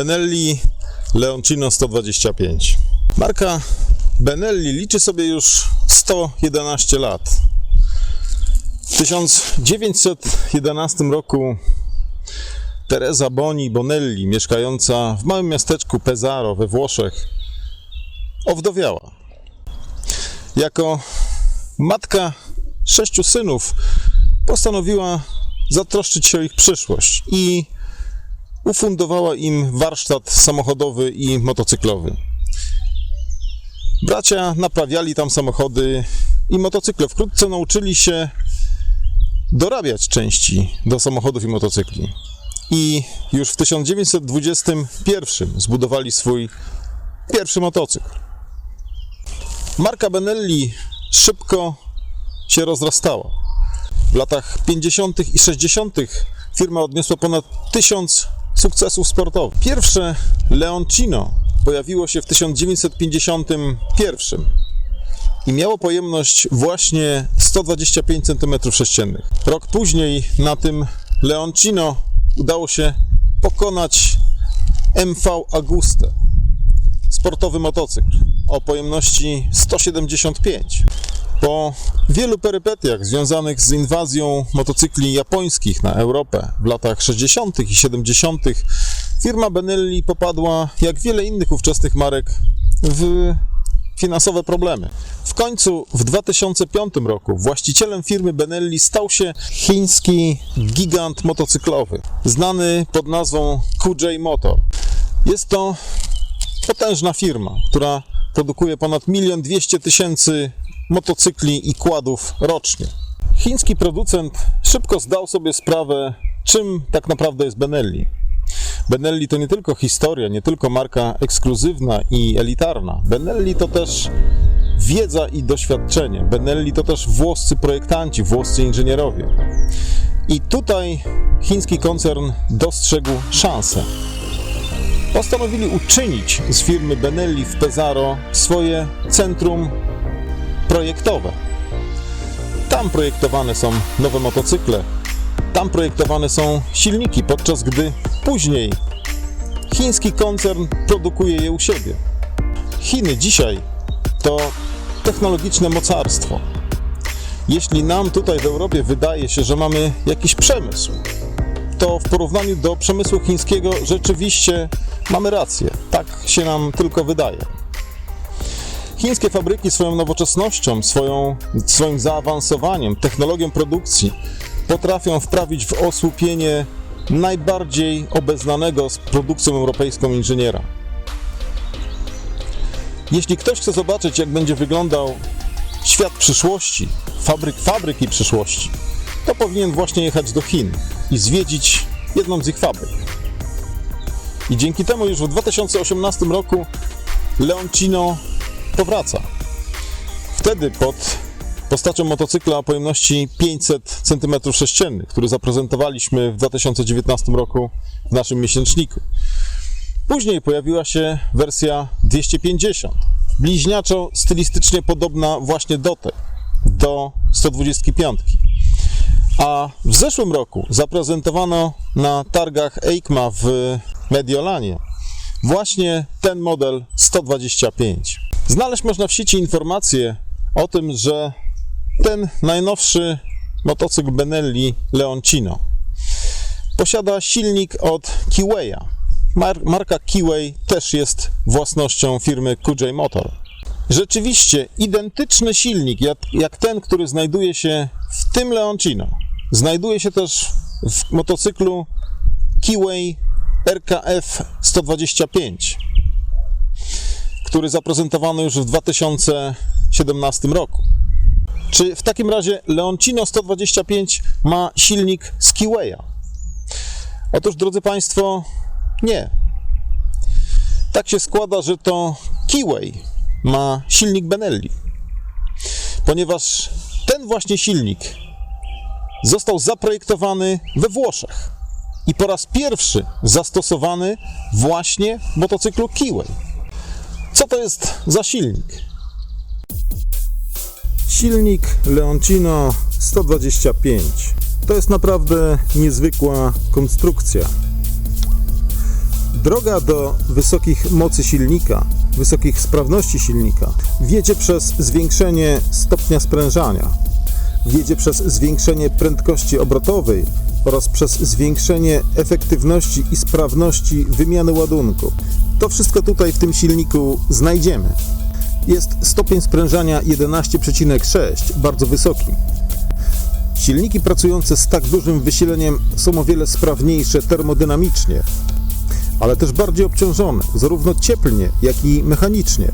Benelli Leoncino 125. Marka Benelli liczy sobie już 111 lat. W 1911 roku Teresa Boni Bonelli, mieszkająca w małym miasteczku Pesaro we Włoszech, owdowiała. Jako matka sześciu synów postanowiła zatroszczyć się o ich przyszłość i ufundowała im warsztat samochodowy i motocyklowy. Bracia naprawiali tam samochody i motocykle. Wkrótce nauczyli się dorabiać części do samochodów i motocykli. I już w 1921 zbudowali swój pierwszy motocykl. Marka Benelli szybko się rozrastała. W latach 50. i 60. firma odniosła ponad 1000 sukcesów sportowych. Pierwsze Leoncino pojawiło się w 1951 i miało pojemność właśnie 125 cm3. Rok później na tym Leoncino udało się pokonać MV Aguste, sportowy motocykl o pojemności 175. Po wielu perypetiach związanych z inwazją motocykli japońskich na Europę w latach 60. i 70. firma Benelli popadła, jak wiele innych ówczesnych marek, w finansowe problemy. W końcu w 2005 roku właścicielem firmy Benelli stał się chiński gigant motocyklowy, znany pod nazwą QJ Motor. Jest to potężna firma, która produkuje ponad 1 200 tysięcy motocykli i kładów rocznie. Chiński producent szybko zdał sobie sprawę, czym tak naprawdę jest Benelli. Benelli to nie tylko historia, nie tylko marka ekskluzywna i elitarna. Benelli to też wiedza i doświadczenie. Benelli to też włoscy projektanci, włoscy inżynierowie. I tutaj chiński koncern dostrzegł szansę. Postanowili uczynić z firmy Benelli w Pesaro swoje centrum projektowe. Tam projektowane są nowe motocykle, tam projektowane są silniki, podczas gdy później chiński koncern produkuje je u siebie. Chiny dzisiaj to technologiczne mocarstwo. Jeśli nam tutaj w Europie wydaje się, że mamy jakiś przemysł, to w porównaniu do przemysłu chińskiego rzeczywiście mamy rację. Tak się nam tylko wydaje. Chińskie fabryki swoją nowoczesnością, swoją, swoim zaawansowaniem, technologią produkcji potrafią wprawić w osłupienie najbardziej obeznanego z produkcją europejską inżyniera. Jeśli ktoś chce zobaczyć, jak będzie wyglądał świat przyszłości, fabryk, fabryki przyszłości, to powinien właśnie jechać do Chin i zwiedzić jedną z ich fabryk. I dzięki temu już w 2018 roku Leoncino powraca. Wtedy pod postacią motocykla o pojemności 500 cm3, który zaprezentowaliśmy w 2019 roku w naszym miesięczniku. Później pojawiła się wersja 250, bliźniaczo stylistycznie podobna właśnie do tej, do 125. A w zeszłym roku zaprezentowano na targach EICMA w Mediolanie właśnie ten model 125. Znaleźć można w sieci informacje o tym, że ten najnowszy motocykl Benelli Leoncino posiada silnik od Kiwaya. Mar marka Kiway też jest własnością firmy QJ Motor. Rzeczywiście identyczny silnik jak, jak ten, który znajduje się w tym Leoncino, znajduje się też w motocyklu Kiway RKF 125 który zaprezentowano już w 2017 roku. Czy w takim razie Leoncino 125 ma silnik z Kiwaya? Otóż, drodzy Państwo, nie. Tak się składa, że to Kiway ma silnik Benelli, ponieważ ten właśnie silnik został zaprojektowany we Włoszech i po raz pierwszy zastosowany właśnie w motocyklu Kiway. Co to jest za silnik? Silnik Leoncino 125. To jest naprawdę niezwykła konstrukcja. Droga do wysokich mocy silnika, wysokich sprawności silnika wiedzie przez zwiększenie stopnia sprężania, wiedzie przez zwiększenie prędkości obrotowej oraz przez zwiększenie efektywności i sprawności wymiany ładunku. To wszystko tutaj w tym silniku znajdziemy. Jest stopień sprężania 11,6, bardzo wysoki. Silniki pracujące z tak dużym wysileniem są o wiele sprawniejsze termodynamicznie, ale też bardziej obciążone, zarówno cieplnie, jak i mechanicznie.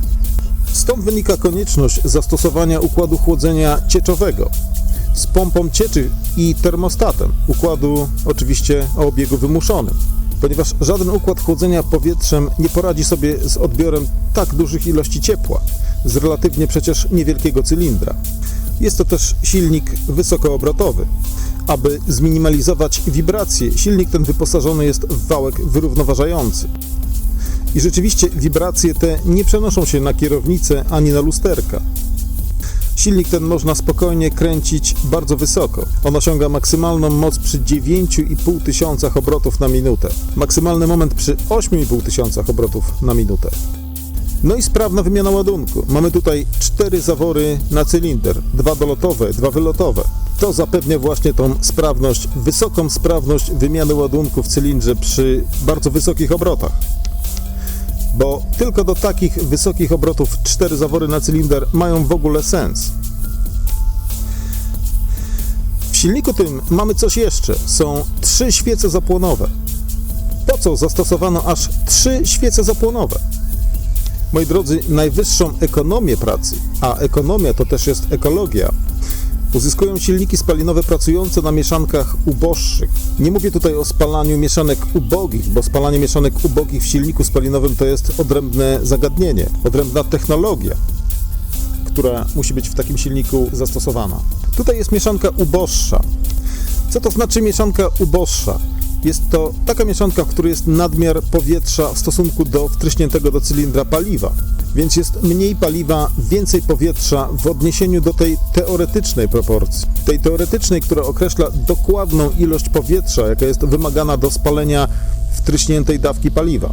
Stąd wynika konieczność zastosowania układu chłodzenia cieczowego z pompą cieczy i termostatem, układu oczywiście o obiegu wymuszonym, ponieważ żaden układ chłodzenia powietrzem nie poradzi sobie z odbiorem tak dużych ilości ciepła z relatywnie przecież niewielkiego cylindra. Jest to też silnik wysokoobrotowy. Aby zminimalizować wibracje, silnik ten wyposażony jest w wałek wyrównoważający. I rzeczywiście wibracje te nie przenoszą się na kierownicę ani na lusterka. Silnik ten można spokojnie kręcić bardzo wysoko. On osiąga maksymalną moc przy 9,5 tysiącach obrotów na minutę. Maksymalny moment przy 8,5 tysiącach obrotów na minutę. No i sprawna wymiana ładunku. Mamy tutaj cztery zawory na cylinder, dwa dolotowe, dwa wylotowe. To zapewnia właśnie tą sprawność, wysoką sprawność wymiany ładunku w cylindrze przy bardzo wysokich obrotach. Bo tylko do takich wysokich obrotów cztery zawory na cylinder mają w ogóle sens. W silniku tym mamy coś jeszcze. Są trzy świece zapłonowe. Po co zastosowano aż trzy świece zapłonowe? Moi drodzy, najwyższą ekonomię pracy, a ekonomia to też jest ekologia, uzyskują silniki spalinowe pracujące na mieszankach uboższych. Nie mówię tutaj o spalaniu mieszanek ubogich, bo spalanie mieszanek ubogich w silniku spalinowym to jest odrębne zagadnienie, odrębna technologia, która musi być w takim silniku zastosowana. Tutaj jest mieszanka uboższa. Co to znaczy mieszanka uboższa? Jest to taka mieszanka, w której jest nadmiar powietrza w stosunku do wtryśniętego do cylindra paliwa. Więc jest mniej paliwa, więcej powietrza w odniesieniu do tej teoretycznej proporcji. Tej teoretycznej, która określa dokładną ilość powietrza, jaka jest wymagana do spalenia wtryśniętej dawki paliwa.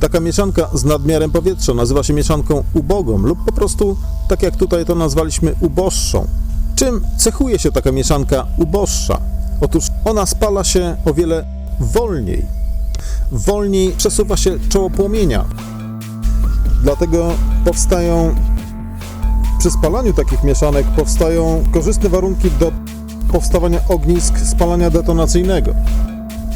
Taka mieszanka z nadmiarem powietrza nazywa się mieszanką ubogą lub po prostu, tak jak tutaj to nazwaliśmy, uboższą. Czym cechuje się taka mieszanka uboższa? Otóż ona spala się o wiele wolniej. Wolniej przesuwa się czoło płomienia. Dlatego powstają przy spalaniu takich mieszanek powstają korzystne warunki do powstawania ognisk spalania detonacyjnego.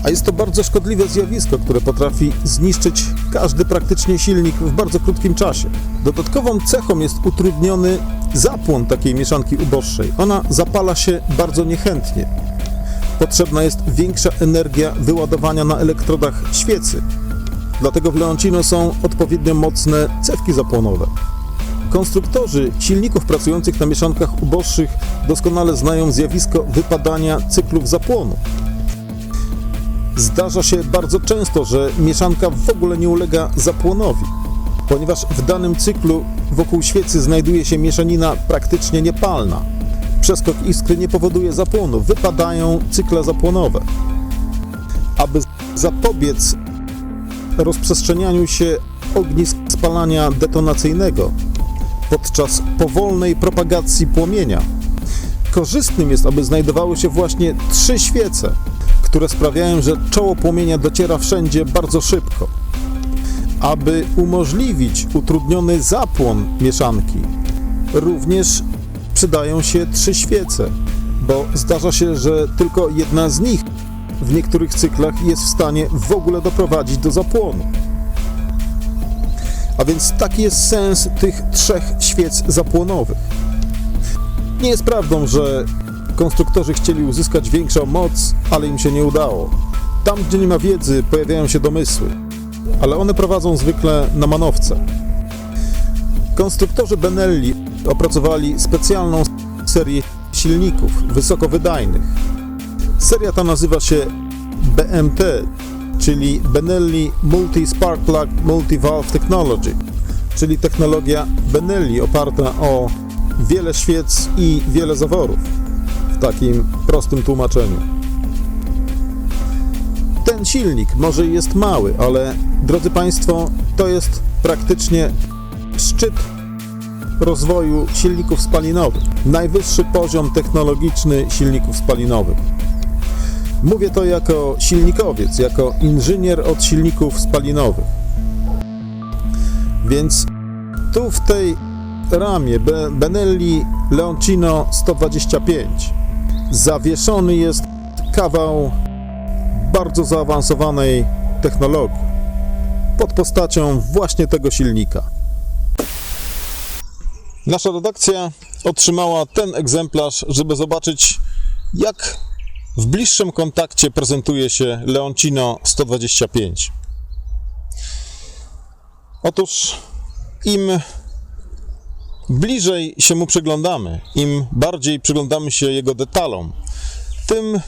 A jest to bardzo szkodliwe zjawisko, które potrafi zniszczyć każdy praktycznie silnik w bardzo krótkim czasie. Dodatkową cechą jest utrudniony zapłon takiej mieszanki uboższej. Ona zapala się bardzo niechętnie potrzebna jest większa energia wyładowania na elektrodach świecy. Dlatego w Leoncino są odpowiednio mocne cewki zapłonowe. Konstruktorzy silników pracujących na mieszankach uboższych doskonale znają zjawisko wypadania cyklów zapłonu. Zdarza się bardzo często, że mieszanka w ogóle nie ulega zapłonowi, ponieważ w danym cyklu wokół świecy znajduje się mieszanina praktycznie niepalna przeskok iskry nie powoduje zapłonu, wypadają cykle zapłonowe. Aby zapobiec rozprzestrzenianiu się ognisk spalania detonacyjnego podczas powolnej propagacji płomienia, korzystnym jest, aby znajdowały się właśnie trzy świece, które sprawiają, że czoło płomienia dociera wszędzie bardzo szybko. Aby umożliwić utrudniony zapłon mieszanki, również przydają się trzy świece, bo zdarza się, że tylko jedna z nich w niektórych cyklach jest w stanie w ogóle doprowadzić do zapłonu. A więc taki jest sens tych trzech świec zapłonowych. Nie jest prawdą, że konstruktorzy chcieli uzyskać większą moc, ale im się nie udało. Tam, gdzie nie ma wiedzy, pojawiają się domysły, ale one prowadzą zwykle na manowce. Konstruktorzy Benelli opracowali specjalną serię silników wysokowydajnych. Seria ta nazywa się BMT, czyli Benelli Multi-Spark Plug Multi-Valve Technology, czyli technologia Benelli oparta o wiele świec i wiele zaworów w takim prostym tłumaczeniu. Ten silnik może jest mały, ale drodzy Państwo, to jest praktycznie szczyt rozwoju silników spalinowych. Najwyższy poziom technologiczny silników spalinowych. Mówię to jako silnikowiec, jako inżynier od silników spalinowych. Więc tu w tej ramie Be- Benelli Leoncino 125 zawieszony jest kawał bardzo zaawansowanej technologii pod postacią właśnie tego silnika. Nasza redakcja otrzymała ten egzemplarz, żeby zobaczyć, jak w bliższym kontakcie prezentuje się Leoncino 125. Otóż im bliżej się mu przyglądamy, im bardziej przyglądamy się jego detalom, tym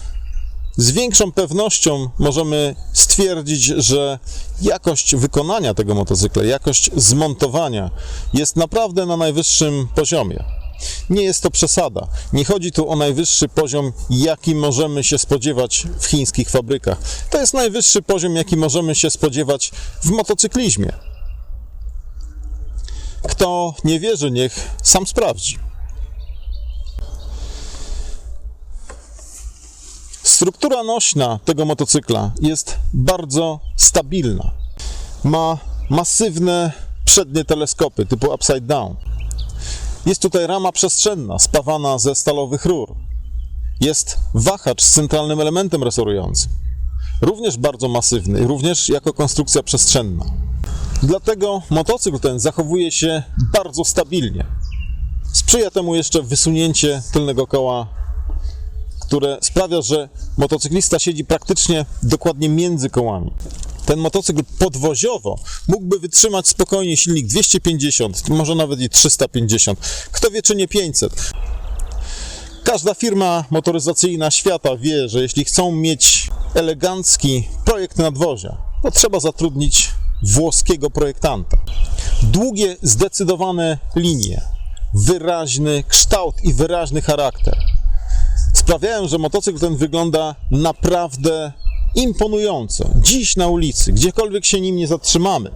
z większą pewnością możemy stwierdzić, że jakość wykonania tego motocykla, jakość zmontowania jest naprawdę na najwyższym poziomie. Nie jest to przesada. Nie chodzi tu o najwyższy poziom, jaki możemy się spodziewać w chińskich fabrykach. To jest najwyższy poziom, jaki możemy się spodziewać w motocyklizmie. Kto nie wierzy, niech sam sprawdzi. Struktura nośna tego motocykla jest bardzo stabilna. Ma masywne przednie teleskopy typu upside down. Jest tutaj rama przestrzenna spawana ze stalowych rur. Jest wahacz z centralnym elementem resorującym. Również bardzo masywny, również jako konstrukcja przestrzenna. Dlatego motocykl ten zachowuje się bardzo stabilnie. Sprzyja temu jeszcze wysunięcie tylnego koła które sprawia, że motocyklista siedzi praktycznie dokładnie między kołami. Ten motocykl podwoziowo mógłby wytrzymać spokojnie silnik 250, może nawet i 350. Kto wie, czy nie 500. Każda firma motoryzacyjna świata wie, że jeśli chcą mieć elegancki projekt nadwozia, to trzeba zatrudnić włoskiego projektanta. Długie, zdecydowane linie, wyraźny kształt i wyraźny charakter sprawiają, że motocykl ten wygląda naprawdę imponująco. Dziś na ulicy, gdziekolwiek się nim nie zatrzymamy,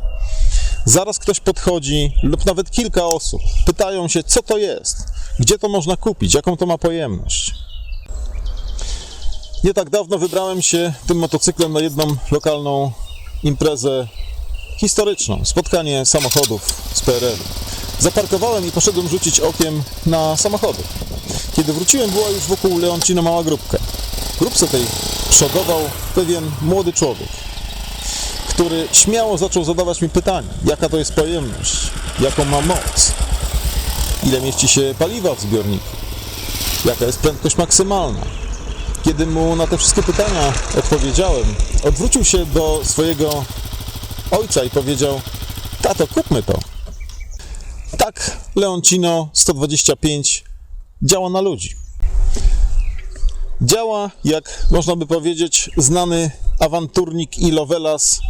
zaraz ktoś podchodzi, lub nawet kilka osób, pytają się, co to jest, gdzie to można kupić, jaką to ma pojemność. Nie tak dawno wybrałem się tym motocyklem na jedną lokalną imprezę historyczną, spotkanie samochodów z PRL. Zaparkowałem i poszedłem rzucić okiem na samochody. Kiedy wróciłem, była już wokół Leoncino mała grupka. Grupce tej przodował pewien młody człowiek, który śmiało zaczął zadawać mi pytania, jaka to jest pojemność, jaką ma moc, ile mieści się paliwa w zbiorniku, jaka jest prędkość maksymalna. Kiedy mu na te wszystkie pytania odpowiedziałem, odwrócił się do swojego ojca i powiedział: Tato, kupmy to. Tak Leoncino 125 działa na ludzi. Działa, jak można by powiedzieć, znany awanturnik i lovelas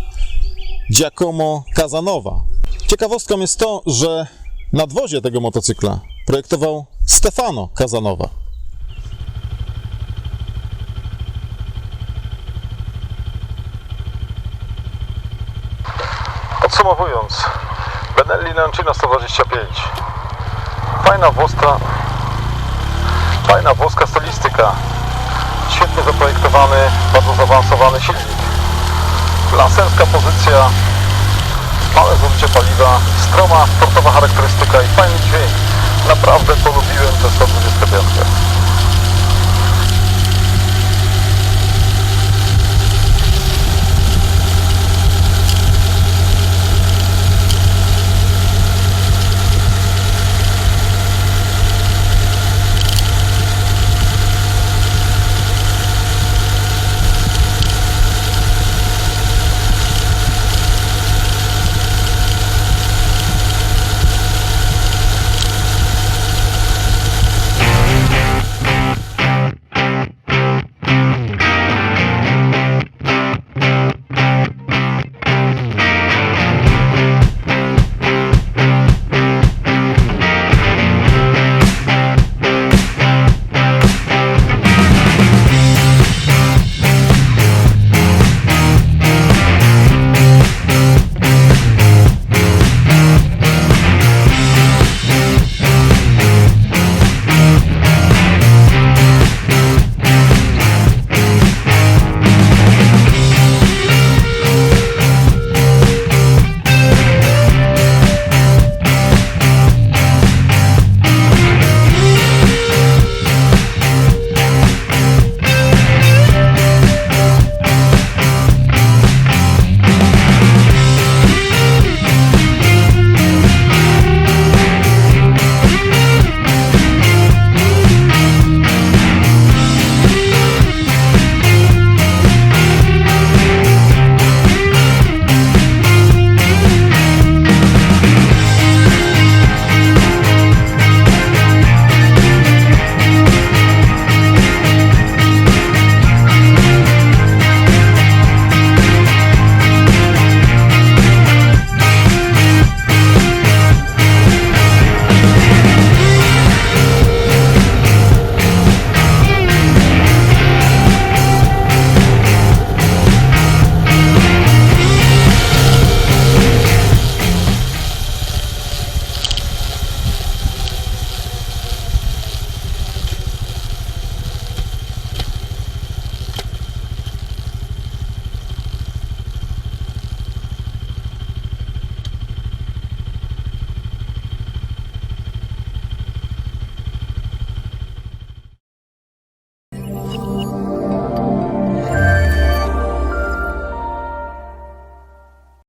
Giacomo Casanova. Ciekawostką jest to, że nadwozie tego motocykla projektował Stefano Casanova. Podsumowując, Benelli Leoncino 125. Fajna włoska, fajna włoska stylistyka. Świetnie zaprojektowany, bardzo zaawansowany silnik. Laserska pozycja, małe zużycie paliwa, stroma sportowa charakterystyka i fajny dźwięk. Naprawdę polubiłem tę 125.